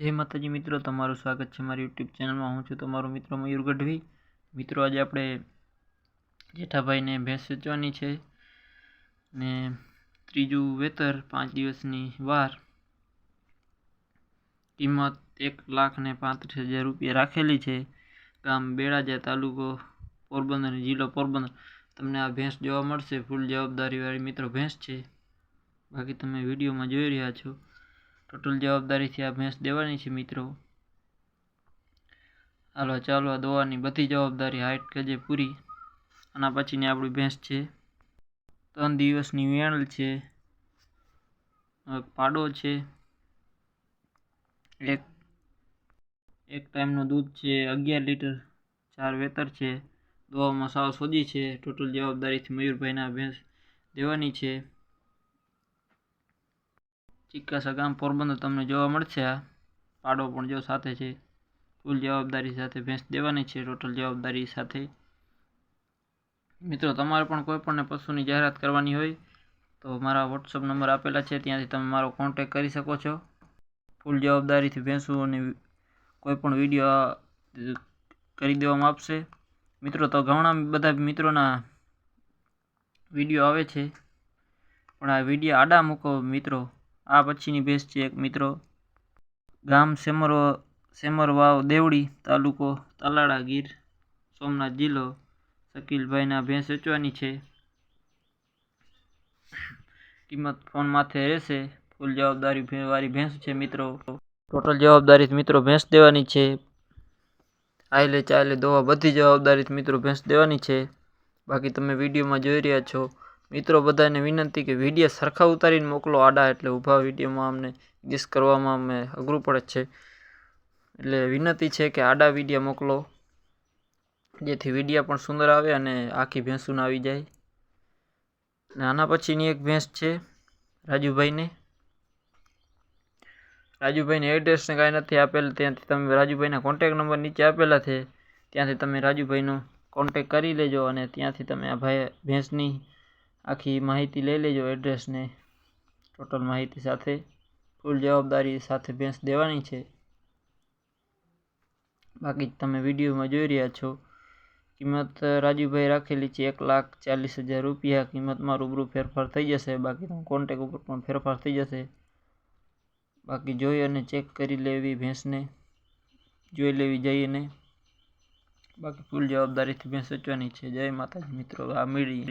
જય માતાજી મિત્રો, તમારું સ્વાગત છે મારી યુટ્યુબ ચેનલમાં. હું છું તમારો મિત્ર મયુર ગઢવી. મિત્રો, આજે આપણે જેઠાભાઈને ભેંસ વેચવાની છે ને ત્રીજું વેતર, પાંચ દિવસની વાર. કિંમત એક લાખ ને પાંત્રીસ હજાર રૂપિયા રાખેલી છે. ગામ બેડાજા તાલુકો પોરબંદર, જિલ્લો પોરબંદર. તમને આ ભેંસ જોવા મળશે. ફૂલ જવાબદારીવાળી મિત્રો ભેંસ છે. બાકી તમે વિડીયોમાં જોઈ રહ્યા છો. ટોટલ જવાબદારીથી આ ભેંસ દેવાની છે મિત્રો. હાલો, ચાલો આ દોવાની બધી જવાબદારી હાઈટ કજે પૂરી. આના પછીની આપણી ભેંસ છે. ત્રણ દિવસની વેણ છે. પાડો છે. એક એક ટાઈમનું દૂધ છે, અગિયાર લીટર ચાર વેતર છે. દોવામાં સાવ સોજી છે. ટોટલ જવાબદારીથી મયુરભાઈના ભેંસ દેવાની છે. ચિક્કાસા ગામ પોરબંદર તમને જોવા મળશે આ. પાડો પણ જો સાથે છે. ફૂલ જવાબદારી સાથે ભેંસ દેવાની છે ટોટલ જવાબદારી સાથે. મિત્રો, તમારે પણ કોઈ પણ પશુની જાહેરાત કરવાની હોય, તો મારા વોટ્સઅપ નંબર આપેલા છે, ત્યાંથી તમે મારો કોન્ટેક કરી શકો છો. ફૂલ જવાબદારીથી ભેંસું અને કોઈ પણ વીડિયો કરી દેવામાં આપશે. મિત્રો, તો ઘણા બધા મિત્રોના વીડિયો આવે છે, પણ આ વીડિયો આડા મૂકો, મિત્રો. આ પછીની ભેંસ છે એક મિત્રો. ગામ સેમર, સેમરવાવ, દેવડી તાલુકો તાલાળા ગીર, સોમનાથ જિલ્લો. શકીલભાઈના ભેંસ વેચવાની છે. કિંમત ફોન માથે રહેશે. ફૂલ જવાબદારી વાળી ભેંસ છે મિત્રો. ટોટલ જવાબદારી મિત્રો ભેંસ દેવાની છે. આયલે ચાલે દોવા બધી જવાબદારી મિત્રો ભેંસ દેવાની છે. બાકી તમે વિડીયોમાં જોઈ રહ્યા છો. મિત્રો, બધાને વિનંતી કે વીડિયો સરખા ઉતારીને મોકલો. આડા એટલે ઊભા વિડીયોમાં અમને ગેસ કરવામાં અમે અઘરું પડે છે. એટલે વિનંતી છે કે આડા વીડિયો મોકલો, જેથી વીડિયો પણ સુંદર આવે અને આખી ભેંસું આવી જાય. અને આના પછીની એક ભેંસ છે, રાજુભાઈને. રાજુભાઈને એડ્રેસને કાંઈ નથી આપેલ. ત્યાંથી તમે રાજુભાઈના કોન્ટેક નંબર નીચે આપેલા છે. ત્યાંથી તમે રાજુભાઈનો કોન્ટેક કરી લેજો અને ત્યાંથી તમે આ ભાઈ ભેંસની આખી માહિતી લઈ લેજો એડ્રેસને. ટોટલ માહિતી સાથે, ફૂલ જવાબદારી સાથે ભેંસ દેવાની છે. બાકી તમે વિડીયોમાં જોઈ રહ્યા છો, કિંમત રાજુભાઈ રાખેલી છે એક લાખ ચાલીસ હજાર રૂપિયા. કિંમતમાં રૂબરૂ ફેરફાર થઈ જશે, બાકી કોન્ટેક ઉપર પણ ફેરફાર થઈ જશે. બાકી જોઈ અને ચેક કરી લેવી ભેંસને, જોઈ લેવી જઈને. બાકી ફૂલ જવાબદારીથી ભેંસ વેચવાની છે. જય માતાજી મિત્રો, આ મીડી